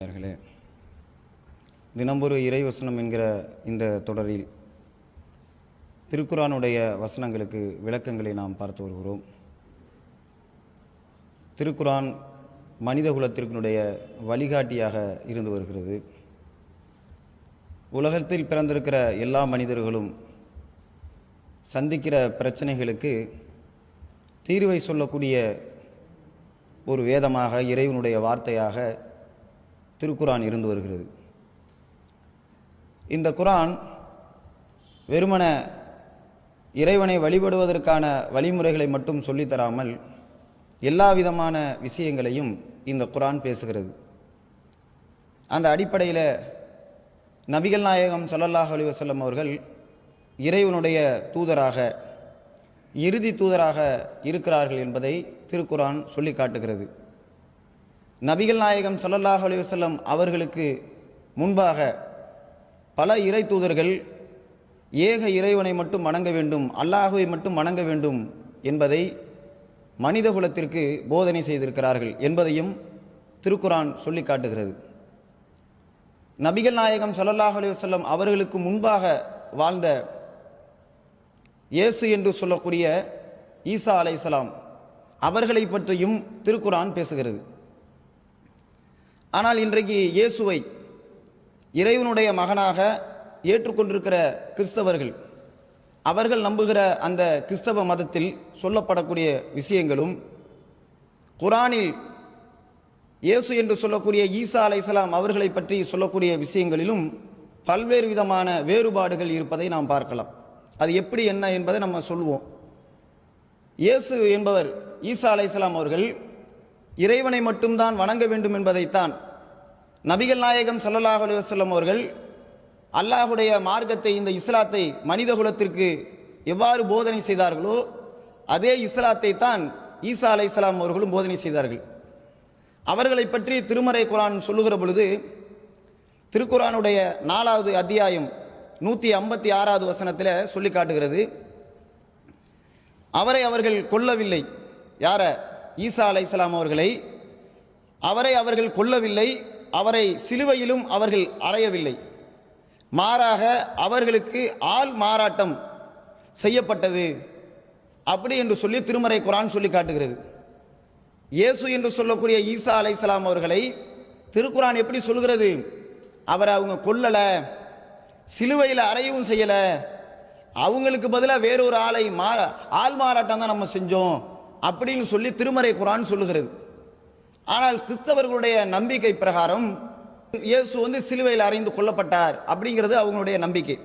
நேயர்களே தினம்பொரு இறைவசனம் என்கிற இந்த தொடரில் திருக்குரானுடைய வசனங்களுக்கு விளக்கங்களை நாம் பார்த்து வருகிறோம். திருக்குரான் மனித குலத்திற்குடைய வழிகாட்டியாக இருந்து வருகிறது. உலகத்தில் பிறந்திருக்கிற எல்லா மனிதர்களும் சந்திக்கிற பிரச்சனைகளுக்கு தீர்வை சொல்லக்கூடிய ஒரு வேதமாக இறைவனுடைய வார்த்தையாக திருக்குரான் இருந்து வருகிறது. இந்த குரான் வெறுமன இறைவனை வழிபடுவதற்கான வழிமுறைகளை மட்டும் சொல்லித்தராமல் எல்லா விதமான விஷயங்களையும் இந்த குரான் பேசுகிறது. அந்த அடிப்படையில் நபிகள் நாயகம் சல்லல்லாஹ் அலி வசல்லம் அவர்கள் இறைவனுடைய தூதராக இறுதி தூதராக இருக்கிறார்கள் என்பதை திருக்குரான் சொல்லி காட்டுகிறது. நபிகள் நாயகம் ஸல்லல்லாஹு அலிவசல்லம் அவர்களுக்கு முன்பாக பல இறை தூதர்கள் ஏக இறைவனை மட்டும் வணங்க வேண்டும் அல்லாஹுவை மட்டும் வணங்க வேண்டும் என்பதை மனித குலத்திற்கு போதனை செய்திருக்கிறார்கள் என்பதையும் திருக்குரான் சொல்லி காட்டுகிறது. நபிகள் நாயகம் ஸல்லல்லாஹு அலிவசல்லம் அவர்களுக்கு முன்பாக வாழ்ந்த இயேசு என்று சொல்லக்கூடிய ஈசா அலைசலாம் அவர்களை பற்றியும் திருக்குரான் பேசுகிறது. ஆனால் இன்றைக்கு இயேசுவை இறைவனுடைய மகனாக ஏற்றுக்கொண்டிருக்கிற கிறிஸ்தவர்கள் அவர்கள் நம்புகிற அந்த கிறிஸ்தவ மதத்தில் சொல்லப்படக்கூடிய விஷயங்களும் குரானில் இயேசு என்று சொல்லக்கூடிய ஈசா அலைசலாம் அவர்களை பற்றி சொல்லக்கூடிய விஷயங்களிலும் பல்வேறு விதமான வேறுபாடுகள் இருப்பதை நாம் பார்க்கலாம். அது எப்படி என்ன என்பதை நம்ம சொல்லுவோம் இயேசு என்பவர் ஈசா அலைசலாம் அவர்கள் இறைவனை மட்டும்தான் வணங்க வேண்டும் என்பதைத்தான் நபிகள் நாயகம் ஸல்லல்லாஹு அலுவலம் அவர்கள் அல்லாஹுடைய மார்க்கத்தை இந்த இஸ்லாத்தை மனித குலத்திற்கு எவ்வாறு போதனை செய்தார்களோ அதே இஸ்லாத்தை தான் ஈசா அலைஹிஸ்ஸலாம் அவர்களும் போதனை செய்தார்கள். அவர்களை பற்றி திருமறை குரான் சொல்லுகிற பொழுது திருக்குரானுடைய நாலாவது அத்தியாயம் நூற்றி ஐம்பத்தி ஆறாவது வசனத்தில் சொல்லி காட்டுகிறது. அவரை அவர்கள் கொல்லவில்லை. யாரை? ஈசா அலைஹிஸ்ஸலாம் அவர்களை அவரை அவர்கள் கொல்லவில்லை அவரை சிலுவையிலும் அவர்கள் அறையவில்லை. மாறாக அவர்களுக்கு ஆள் மாறாட்டம் செய்யப்பட்டது. அப்படி என்று சொல்லி திருமறை குரான் சொல்லி காட்டுகிறது. இயேசு என்று சொல்லக்கூடிய ஈசா அலைஹிஸ்ஸலாம் அவர்களை திருக்குரான் எப்படி சொல்கிறது அவரை அவங்க கொல்லலை சிலுவையில் அறையவும் செய்யலை. அவங்களுக்கு பதிலாக வேறொரு ஆளை மா ஆள் மாறாட்டம் தான் நம்ம செஞ்சோம். அப்படின்னு சொல்லி திருமறை குரான் சொல்லுகிறது. ஆனால் கிறிஸ்தவர்களுடைய நம்பிக்கை பிரகாரம் இயேசு வந்து சிலுவையில் அறைந்து கொல்லப்பட்டார் அப்படிங்கிறது அவங்களுடைய நம்பிக்கை.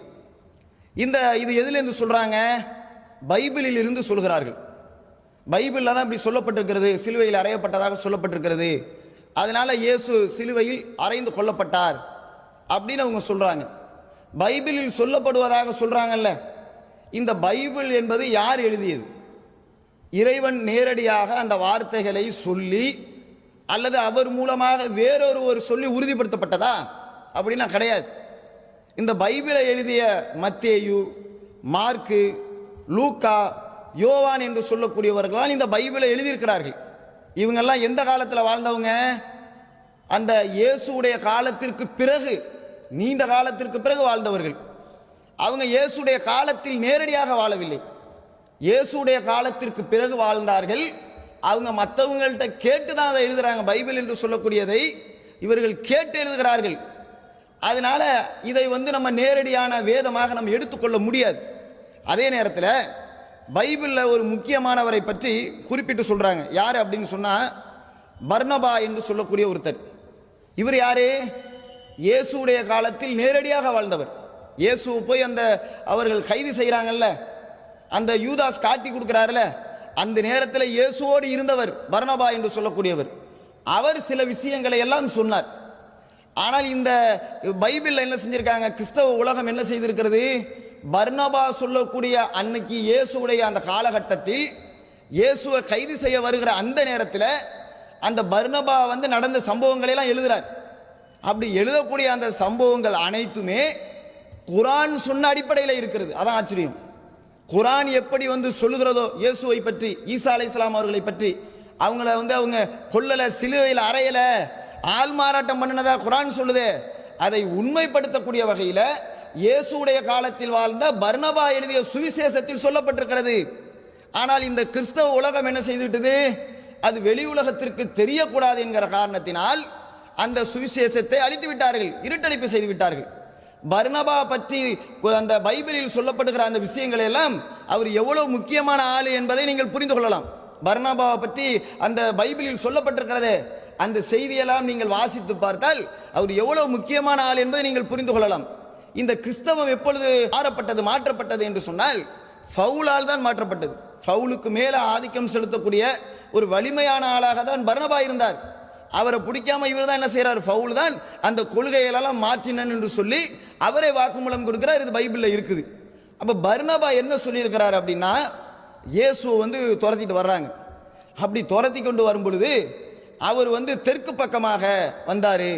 இந்த இது எதுலேருந்து சொல்கிறாங்க பைபிளில் இருந்து சொல்கிறார்கள். பைபிளில் தான் இப்படி சொல்லப்பட்டிருக்கிறது. சிலுவையில் அறையப்பட்டதாக சொல்லப்பட்டிருக்கிறது. அதனால இயேசு சிலுவையில் அறைந்து கொல்லப்பட்டார் அப்படின்னு அவங்க சொல்கிறாங்க பைபிளில் சொல்லப்படுவதாக சொல்கிறாங்கல்ல இந்த பைபிள் என்பது யார் எழுதியது? இறைவன் நேரடியாக அந்த வார்த்தைகளை சொல்லி அல்லது அவர் மூலமாக வேறொரு ஒரு சொல்லி உறுதிப்படுத்தப்பட்டதா? அப்படின்னா கிடையாது. இந்த பைபிளை எழுதிய மத்தேயு மார்க்கு லூக்கா யோவான் என்று சொல்லக்கூடியவர்களால் இந்த பைபிளை எழுதியிருக்கிறார்கள். இவங்கெல்லாம் எந்த காலத்தில் வாழ்ந்தவங்க? அந்த இயேசுடைய காலத்திற்கு பிறகு நீண்ட காலத்திற்கு பிறகு வாழ்ந்தவர்கள். அவங்க இயேசுடைய காலத்தில் நேரடியாக வாழவில்லை. இயேசுடைய காலத்திற்கு பிறகு வாழ்ந்தார்கள். அவங்க மற்றவங்கள்ட்ட கேட்டு தான் அதை எழுதுறாங்க. பைபிள் என்று சொல்லக்கூடியதை இவர்கள் கேட்டு எழுதுகிறார்கள். அதனால இதை வந்து நம்ம நேரடியான வேதமாக நம்ம எடுத்துக்கொள்ள முடியாது. அதே நேரத்தில் பைபிளில் ஒரு முக்கியமானவரை பற்றி குறிப்பிட்டு சொல்கிறாங்க யார் அப்படின்னு சொன்னால் பர்ணபா என்று சொல்லக்கூடிய ஒருத்தர். இவர் யாரு? இயேசுடைய காலத்தில் நேரடியாக வாழ்ந்தவர். இயேசு போய் அந்த அவர்கள் கைது செய்கிறாங்கல்ல அந்த யூதாஸ் காட்டி கொடுக்குறாருல அந்த நேரத்தில் இயேசுவோடு இருந்தவர் பர்ணபா என்று சொல்லக்கூடியவர். அவர் சில விஷயங்களை எல்லாம் சொன்னார். ஆனால் இந்த பைபிளில் என்ன செஞ்சிருக்காங்க? கிறிஸ்தவ உலகம் என்ன செய்திருக்கிறது? பர்ணபா சொல்லக்கூடிய அன்னைக்கு இயேசுடைய அந்த காலகட்டத்தில் இயேசுவை கைது செய்ய வருகிற அந்த நேரத்தில் அந்த பர்ணபா வந்து நடந்த சம்பவங்களை எல்லாம் எழுதுறார். அப்படி எழுதக்கூடிய அந்த சம்பவங்கள் அனைத்துமே குரான் சொன்ன அடிப்படையில் இருக்கிறது. அதான் ஆச்சரியம். குரான் எப்படி வந்து சொல்லுகிறதோ இயேசுவை பற்றி ஈசா அலைஹிஸ்ஸலாம் அவர்களை பற்றி அவங்கள வந்து அவங்க கொல்லலை சிலுவையில் அறையலை ஆள் மாறாட்டம் பண்ணினதா குரான் சொல்லுதே அதை உண்மைப்படுத்தக்கூடிய வகையில் இயேசுடைய காலத்தில் வாழ்ந்த பர்ணபா எழுதிய சுவிசேஷத்தில் சொல்லப்பட்டிருக்கிறது. ஆனால் இந்த கிறிஸ்தவ உலகம் என்ன செய்துவிட்டது? அது வெளி உலகத்திற்கு தெரியக்கூடாது என்கிற காரணத்தினால் அந்த சுவிசேஷத்தை அழித்து விட்டார்கள் இருட்டடிப்பு செய்து விட்டார்கள் பர்ணபா பற்றி அந்த பைபிளில் சொல்லப்படுகிற அந்த விஷயங்களை எல்லாம் அவர் எவ்வளவு முக்கியமான ஆள் என்பதை நீங்கள் புரிந்து கொள்ளலாம். பர்ணபாவை பற்றி அந்த பைபிளில் சொல்லப்பட்டிருக்கிறதே அந்த செய்தியெல்லாம் நீங்கள் வாசித்து பார்த்தால் அவர் எவ்வளவு முக்கியமான ஆள் என்பதை நீங்கள் புரிந்து கொள்ளலாம். இந்த கிறிஸ்தவம் எப்பொழுது மாறப்பட்டது மாற்றப்பட்டது என்று சொன்னால் ஃபவுலால் தான் மாற்றப்பட்டது. ஃபவுலுக்கு மேலே ஆதிக்கம் செலுத்தக்கூடிய ஒரு வலிமையான ஆளாக தான் பர்ணபா இருந்தார். அவரை பிடிக்காம இவர் தான் என்ன செய்யறாரு ஃபவுல் தான். அந்த கொள்கைகளெல்லாம் மாற்றினன் என்று சொல்லி அவரே வாக்குமூலம் கொடுக்கிறார். இது பைபிளில் இருக்குது. அப்போ பர்னபா என்ன சொல்லியிருக்கிறார் அப்படின்னா இயேசுவை வந்து துரத்திட்டு வர்றாங்க. அப்படி துரத்தி கொண்டு வரும் பொழுது அவர் வந்து தெற்கு பக்கமாக வந்தார்.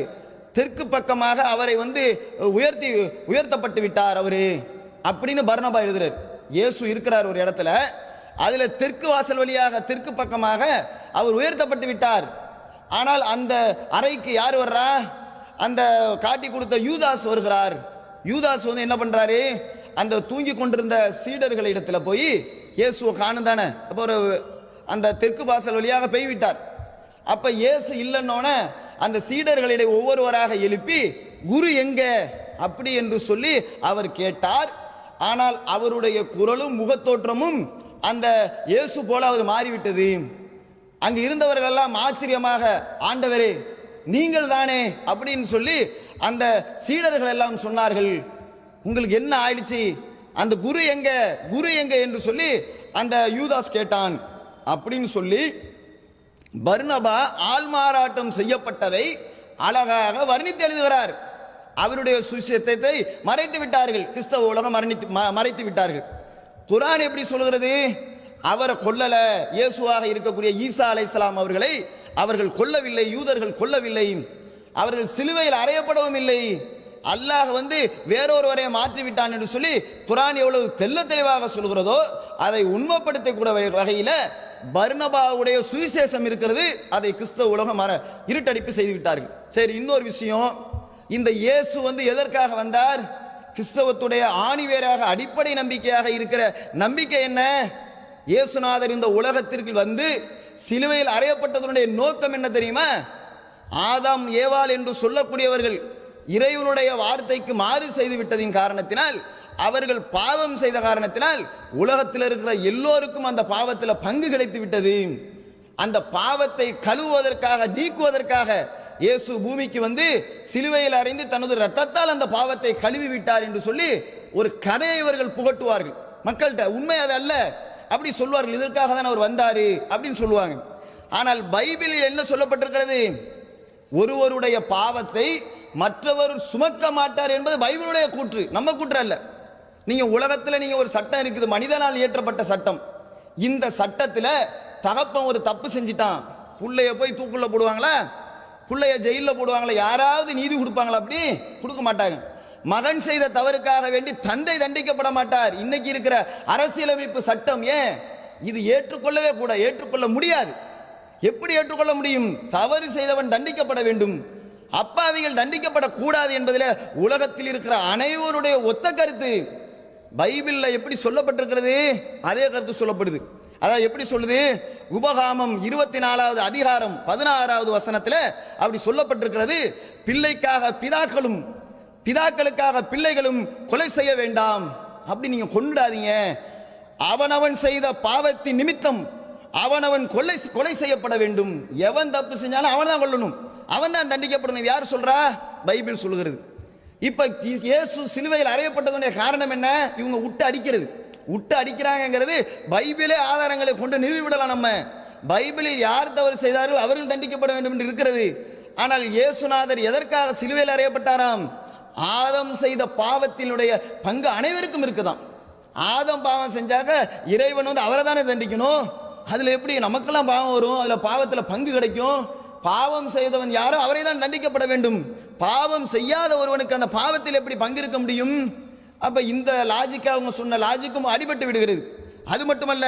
தெற்கு பக்கமாக அவரை வந்து உயர்த்தி உயர்த்தப்பட்டு விட்டார் அவரு. அப்படின்னு பர்ணபா எழுதுறாரு. இயேசு இருக்கிறார் ஒரு இடத்துல. அதில் தெற்கு வாசல் வழியாக தெற்கு பக்கமாக அவர் உயர்த்தப்பட்டு விட்டார். ஆனால் அந்த அறைக்கு யார் வர்றா? அந்த காட்டி கொடுத்த யூதாஸ் வருகிறார். யூதாஸ் வந்து என்ன பண்றாரு? அந்த தூங்கி கொண்டிருந்த சீடர்கள் இடத்துல போய் இயேசுவை காணும் தானே. அப்போ ஒரு அந்த தெற்கு வாசல் வழியாக பெய்விட்டார். அப்ப இயேசு இல்லைன்னொன்னே அந்த சீடர்களிடையே ஒவ்வொருவராக எழுப்பி குரு எங்க? அப்படி என்று சொல்லி அவர் கேட்டார். ஆனால் அவருடைய குரலும் முகத்தோற்றமும் அந்த இயேசு போல அவர் மாறிவிட்டது. அங்கு இருந்தவர்கள் எல்லாம் ஆச்சரியமாக ஆண்டவரே நீங்கள் தானே? அப்படின்னு சொல்லி அந்த சீடர்கள் எல்லாம் சொன்னார்கள். உங்களுக்கு என்ன ஆயிடுச்சு? அந்த குரு எங்க? குரு எங்க? என்று சொல்லி அந்த யூதாஸ் கேட்டான். அப்படின்னு சொல்லி பர்ணபா ஆள்மாறாட்டம் செய்யப்பட்டதை அழகாக வர்ணித்து எழுதுகிறார். அவருடைய சுசியத்தை மறைத்து விட்டார்கள். கிறிஸ்தவ உலகம் மறைத்து விட்டார்கள். குரான் எப்படி சொல்கிறது அவரை கொல்லல இயேசுவாக இருக்கக்கூடிய ஈசா இஸ்லாம் அவர்களை அவர்கள் கொல்லவில்லை யூதர்கள் கொல்லவில்லை. அவர்கள் சிலுவையில் அறையப்படவும் இல்லை. அல்லாஹ் வந்து வேறொருவரை மாற்றி விட்டான் என்று சொல்லி குரான் எவ்வளவு தெள்ள தெளிவாக சொல்கிறதோ அதை உண்மைப்படுத்தக்கூட வகை- வகையில் பர்னபாவுடைய சுவிசேஷம் இருக்கிறது. அதை கிறிஸ்தவ உலகம் மற இருட்டடிப்பு செய்து விட்டார்கள். சரி இன்னொரு விஷயம். இந்த இயேசு வந்து எதற்காக வந்தார்? கிறிஸ்தவத்துடைய ஆணிவேராக அடிப்படை நம்பிக்கையாக இருக்கிற நம்பிக்கை என்ன? இயேசுநாதர் இந்த உலகத்திற்கு வந்து சிலுவையில் அறையப்பட்டதனுடைய நோக்கம் என்ன தெரியுமா? ஆதாம் ஏவாள் என்று சொல்லக்கூடியவர்கள் இறைவனுடைய வார்த்தைக்கு மாறு செய்து விட்டதின் காரணத்தினால் அவர்கள் பாவம் செய்த காரணத்தினால் உலகத்தில் இருக்கிற எல்லோருக்கும் அந்த பாவத்தில் பங்கு கிடைத்து விட்டது. அந்த பாவத்தை கழுவுவதற்காக நீக்குவதற்காக இயேசு பூமிக்கு வந்து சிலுவையில் அறைந்து தனது ரத்தத்தால் அந்த பாவத்தை கழுவி விட்டார் என்று சொல்லி ஒரு கதையை இவர்கள் புகட்டுவார்கள். மக்கள்கிட்ட உண்மை அது அல்ல. அப்படி சொல்வார்கள் இதற்காக தான் அவர் வந்தார் அப்படின்னு சொல்லுவாங்க. ஆனால் பைபிளில் என்ன சொல்லப்பட்டிருக்கிறது? ஒருவருடைய பாவத்தை மற்றவர் சுமக்க மாட்டார் என்பது பைபிளுடைய கூற்று. நம்ம கூற்று அல்ல. நீங்கள் உலகத்தில் நீங்கள் ஒரு சட்டம் இருக்குது மனிதனால் இயற்றப்பட்ட சட்டம். இந்த சட்டத்தில் தகப்பன் ஒரு தப்பு செஞ்சிட்டான். பிள்ளைய போய் தூக்குள்ள போடுவாங்களா? பிள்ளைய ஜெயிலில் போடுவாங்களா? யாராவது நீதி கொடுப்பாங்களா அப்படி? கொடுக்க மாட்டாங்க. மகன் செய்த தவறுக்காக வேண்டி தந்தை தண்டிக்கப்பட மாட்டார். இன்னைக்கு இருக்கிற அரசியலமைப்பு சட்டம் ஏன்? இது ஏற்றுக்கொள்ளவே கூட ஏற்றுக்கொள்ள முடியாது. எப்படி ஏற்றுக்கொள்ள முடியும்? தவறு செய்தவன் தண்டிக்கப்பட வேண்டும். அப்பாவிகள் தண்டிக்கப்படக்கூடாது என்பதில் உலகத்தில் இருக்கிற அனைவருடைய ஒத்த கருத்து. பைபிளில் எப்படி சொல்லப்பட்டிருக்கிறது? அதே கருத்து சொல்லப்படுது. அதாவது எப்படி சொல்லுது? உபகாமம் இருபத்தி நாலாவது அதிகாரம் பதினாறாவது வசனத்தில் அப்படி சொல்லப்பட்டிருக்கிறது. பிள்ளைக்காக பிதாக்களும் பிதாக்களுக்காக பிள்ளைகளும் கொலை செய்ய வேண்டாம். அப்படி நீங்க கொண்டாதீங்க அவனவன் செய்த பாவத்தின் நிமித்தம் அவனவன் கொலை கொலை செய்யப்பட வேண்டும். எவன் தப்பு செஞ்சாலும் அவன் தான் கொல்லணும். அவன் தான் தண்டிக்கப்படணும். யார் சொல்றா? பைபிள் சொல்லுகிறது. இப்ப இயேசு சிலுவையில் அறையப்பட்டதுடைய காரணம் என்ன? இவங்க விட்டு அடிக்கிறது. விட்டு அடிக்கிறாங்கிறது பைபிளே ஆதாரங்களை கொண்டு நிறுவிவிடலாம் நம்ம. பைபிளில் யார் தவறு செய்தார்கள்? அவர்கள் தண்டிக்கப்பட வேண்டும் என்று இருக்கிறது. ஆனால் இயேசுநாதர் எதற்காக சிலுவையில் அறையப்பட்டாராம்? ஆதம் செய்த பாவத்தினுடைய பங்கு அனைவருக்கும் இருக்குதான் ஆதம் பாவம் செஞ்சாக்க இறைவன் வந்து அவரை தானே தண்டிக்கணும்? அதில் எப்படி நமக்கெல்லாம் பாவம் வரும்? அதில் பாவத்தில் பங்கு கிடைக்கும்? பாவம் செய்தவன் யாரோ அவரை தான் தண்டிக்கப்பட வேண்டும். பாவம் செய்யாத ஒருவனுக்கு அந்த பாவத்தில் எப்படி பங்கு இருக்க முடியும்? அப்ப இந்த லாஜிக்கா அவங்க சொன்ன லாஜிக்கும் அடிபட்டு விடுகிறது. அது மட்டுமல்ல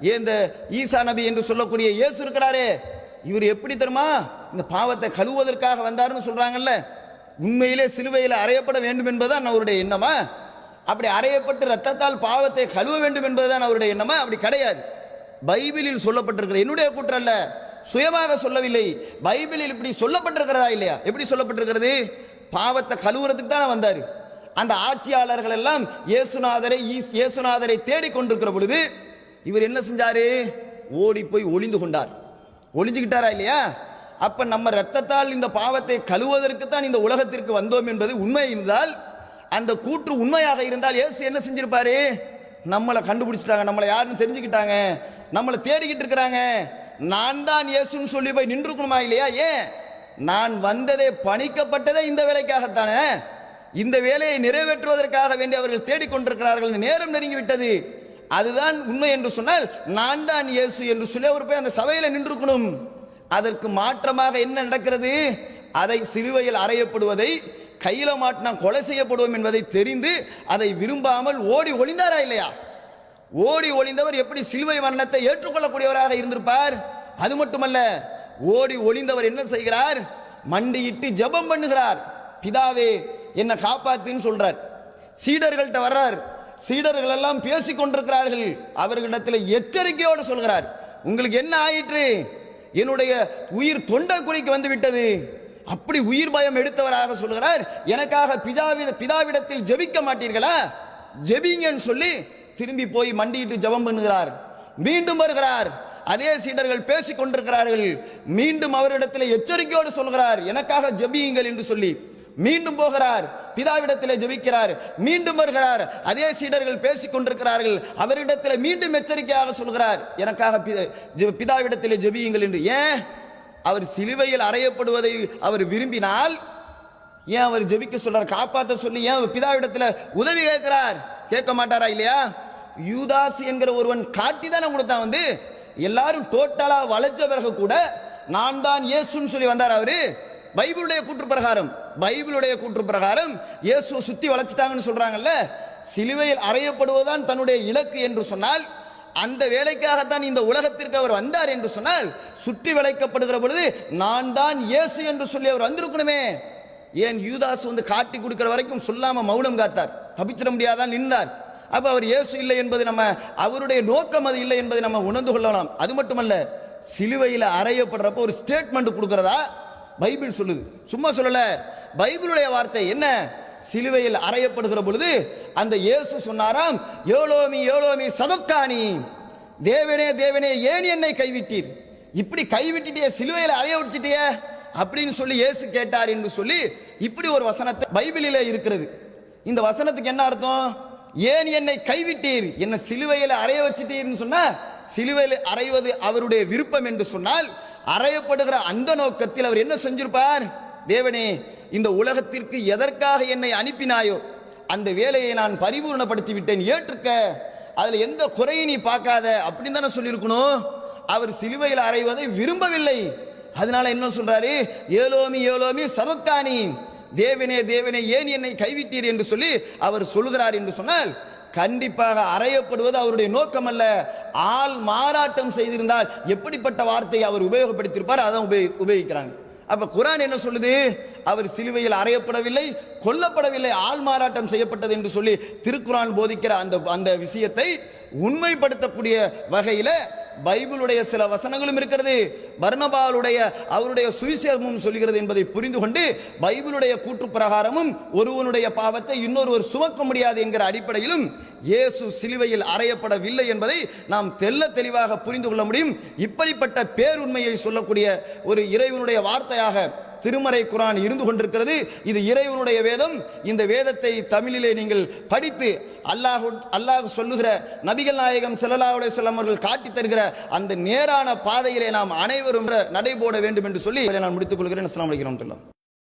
ஏன் இந்த ஈசா நபி என்று சொல்லக்கூடிய இயேசு இருக்கிறாரே. இவர் எப்படி தெரியுமா? இந்த பாவத்தை கழுவுவதற்காக வந்தாருன்னு சொல்றாங்கல்ல. உண்மையிலே சிலுவையில் அறையப்பட வேண்டும் என்பதுதான் அவருடைய எண்ணமா? அப்படி அறையப்பட்டு ரத்தத்தால் பாவத்தை கழுவ வேண்டும் என்பதுதான் அவருடைய எண்ணமா? அப்படி கிடையாது. பைபிளில் சொல்லப்பட்டிருக்கிறது என்னுடைய கூற்று அல்ல சுயமாக சொல்லவில்லை. பைபிளில் இப்படி சொல்லப்பட்டிருக்கிறதா இல்லையா? எப்படி சொல்லப்பட்டிருக்கிறது? பாவத்தை கழுவுறதுக்கு தானே வந்தார். அந்த ஆட்சியாளர்கள் எல்லாம் இயேசுநாதரை ஈஸ்- இயேசுநாதரை தேடி கொண்டிருக்கிற பொழுது இவர் என்ன செஞ்சாரு? ஓடி போய் ஒளிந்து கொண்டார். ஒளிஞ்சுக்கிட்டாரா இல்லையா? அப்ப நம்ம ரத்தத்தால் இந்த பாவத்தை கழுவதற்கு தான் இந்த உலகத்திற்கு வந்தோம் என்பது உண்மை இருந்தால் அந்த கூற்று உண்மையாக இருந்தால் இயேசு என்ன செஞ்சிருப்பாரு? நம்மளை கண்டுபிடிச்சிட்டாங்க நம்மளை யாருன்னு தெரிஞ்சுக்கிட்டாங்க நம்மளை தேடிக்கிட்டு இருக்கிறாங்க. நான் தான் இயேசுன்னு சொல்லி போய் நின்றுக்கணுமா இல்லையா? ஏன்? நான் வந்ததே பணிக்கப்பட்டதே இந்த வேலைக்காகத்தானே? இந்த வேலையை நிறைவேற்றுவதற்காக வேண்டி அவர்கள் தேடிக்கொண்டிருக்கிறார்கள் நேரம் நெருங்கி விட்டது அதுதான் உண்மை என்று சொன்னால் நான் தான் இயேசு என்று சொல்லி அவர் போய் அந்த சபையில நின்றுக்கணும். அதற்கு மாற்றமாக என்ன நடக்கிறது? அதை சிலுவையில் அறையப்படுவதை கையில மாட்டினா கொலை செய்யப்படுவோம் என்பதை தெரிந்து அதை விரும்பாமல் ஓடி ஒளிந்தாரா இல்லையா? ஓடி ஒளிந்தவர் எப்படி சிலுவை மரணத்தை ஏற்றுக்கொள்ளக்கூடியவராக இருந்திருப்பார்? அது மட்டுமல்ல ஓடி ஒளிந்தவர் என்ன செய்கிறார்? மண்டியிட்டு ஜெபம் பண்ணுகிறார். பிதாவே என்னை காப்பாத்துன்னு சொல்றார். சீடர்கள்ட்ட வர்றார். சீடர்கள் எல்லாம் பேசிக் கொண்டிருக்கிறார்கள் அவர்களிடத்தில் எச்சரிக்கையோடு சொல்கிறார். உங்களுக்கு என்ன ஆயிற்று? என்னுடைய உயிர் தொண்டை குழிக்கு வந்து விட்டது. அப்படி உயிர் பயம் எடுத்தவராக சொல்கிறார் எனக்காக பிதாவிட பிதாவிடத்தில் ஜெபிக்க மாட்டீர்களா? ஜெபிங்கன்னு சொல்லி திரும்பி போய் மண்டியிட்டு ஜெபம் பண்ணுகிறார். மீண்டும் வருகிறார். அதே சீடர்கள் பேசிக் கொண்டிருக்கிறார்கள் மீண்டும் அவரிடத்தில் எச்சரிக்கையோடு சொல்கிறார் எனக்காக ஜெபியுங்கள் என்று சொல்லி. மீண்டும் போகிறார். பிதாவிடத்தில் ஜெபிக்கிறார். மீண்டும் வருகிறார். அதே சீடர்கள் பேசிக் கொண்டிருக்கிறார்கள். அவரிடத்தில் மீண்டும் எச்சரிக்கையாக சொல்கிறார். எனக்காக பி- ஜெ- பிதாவிடத்தில் ஜெபியுங்கள் என்று. ஏன்? அவர் சிலுவையில் அறையப்படுவதை அவர் விரும்பினால் ஏன் அவர் ஜெபிக்க சொல்றார்? காப்பாற்ற சொல்லி ஏன் பிதாவிடத்தில் உதவி கேட்கிறார்? கேட்க மாட்டாரா இல்லையா? யூதாஸ் என்கிற ஒருவன் காட்டி தானே கொடுத்தான் வந்து எல்லாரும் டோட்டலா வளைச்ச பிறகு கூட நான் தான் இயேசுன்னு சொல்லி வந்தார் அவரு. பைபிளுடைய கூற்று பிரகாரம் பைபிளுடைய கூற்று பிரகாரம் இயேசு சுத்தி வளைச்சிட்டாங்கன்னு சொல்றாங்கல்ல? சிலுவையில் அறையப்படுவதுதான் தன்னுடைய இலக்கு என்று சொன்னால் அந்த வேலைக்காகத்தான் இந்த உலகத்திற்கு அவர் வந்தார் என்று சொன்னால் சுற்றி வளைக்கப்படுகிற பொழுது நான் தான் இயேசு என்று சொல்லி அவர் வந்திருக்கணுமே. ஏன் யூதாஸ் வந்து காட்டி கொடுக்கிற வரைக்கும் சொல்லாம மௌனம் காத்தார்? தப்பிச்சிட முடியாதான் நின்றார். அப்ப அவர் இயேசு இல்லை என்பது நம்ம அவருடைய நோக்கம் அது இல்லை என்பதை நம்ம உணர்ந்து கொள்ளலாம். அது மட்டுமல்ல சிலுவையில் அறையப்படுறப்ப ஒரு ஸ்டேட்மெண்ட் கொடுக்கிறதா? பைபிள் சொல்லுது. சும்மா சொல்லல. பைபிளுடைய வார்த்தை என்ன? சிலுவையில் அறையப்படுகிற பொழுது அந்த இயேசு சொன்னாராம் ஏலோமி ஏலோமி சதப்கானி தேவனே தேவனே ஏன் என்னை கைவிட்டீர்? இப்படி கைவிட்டுட்டிய சிலுவையில் அறைய வச்சுட்டிய அப்படின்னு சொல்லி இயேசு கேட்டார் என்று சொல்லி இப்படி ஒரு வசனத்தை பைபிளிலே இருக்கிறது. இந்த வசனத்துக்கு என்ன அர்த்தம்? ஏன் என்னை கைவிட்டீர்? என்ன சிலுவையில் அறைய வச்சிட்டீர்னு சொன்னா சிலுவையில் அறைவது அவருடைய விருப்பம் என்று சொன்னால் அறையப்படுகிற அந்த நோக்கத்தில் அவர் என்ன செஞ்சிருப்பார்? தேவனே இந்த உலகத்திற்கு எதற்காக என்னை அனுப்பினாயோ அந்த வேலையை நான் பரிபூர்ணப்படுத்தி விட்டேன் ஏற்றுக்க அதில் எந்த குறையை நீ பார்க்காத அப்படின்னு தானே சொல்லியிருக்கணும். அவர் சிலுவையில் அறைவதை விரும்பவில்லை. அதனால என்ன சொல்றாரு? ஏலோமி ஏலோமி சர்வக்கானி தேவனே தேவனே ஏன் என்னை கைவிட்டீர் என்று சொல்லி அவர் சொல்லுகிறார் என்று சொன்னால் கண்டிப்பாக அறையப்படுவது அவருடைய நோக்கம் அல்ல ஆள் மாறாட்டம் செய்திருந்தால் எப்படிப்பட்ட வார்த்தையை அவர் உபயோகப்படுத்தியிருப்பார் அதான் உபயோகி உபயோகிக்கிறாங்க. அப்ப குரான் என்ன சொல்லுது? அவர் சிலுவையில் அறையப்படவில்லை கொல்லப்படவில்லை ஆள் மாறாட்டம் செய்யப்பட்டது என்று சொல்லி திருக்குரான் போதிக்கிற அந்த அந்த விஷயத்தை உண்மைப்படுத்தக்கூடிய வகையில பைபிளுடைய சில வசனங்களும் இருக்கிறது. பர்ணபாலுடைய அவருடைய சுவிசேஷமும் சொல்கிறது என்பதை புரிந்து கொண்டு பைபிளுடைய கூற்று பிரகாரமும் ஒருவனுடைய பாவத்தை இன்னொருவர் சுமக்க முடியாது என்கிற அடிப்படையிலும் இயேசு சிலுவையில் அறையப்படவில்லை என்பதை நாம் தெல்ல தெளிவாக புரிந்து கொள்ள முடியும். இப்படிப்பட்ட பேருண்மையை சொல்லக்கூடிய ஒரு இறைவனுடைய வார்த்தையாக திருமறை குரான் இருந்து கொண்டிருக்கிறது. இது இறைவனுடைய வேதம். இந்த வேதத்தை தமிழிலே நீங்கள் படித்து அல்லாஹ் அல்லாஹ் சொல்லுகிற நபிகள் நாயகம் செல்லல்லாவுடைய செல்லம் அவர்கள் காட்டி தருகிற அந்த நேரான பாதையிலே நாம் அனைவரும் நடைபோட வேண்டும் என்று சொல்லி நான் முடித்துக் கொள்கிறேன். அஸ்லாம் அலைக்கும் வரஹ்மத்துல்லாஹ்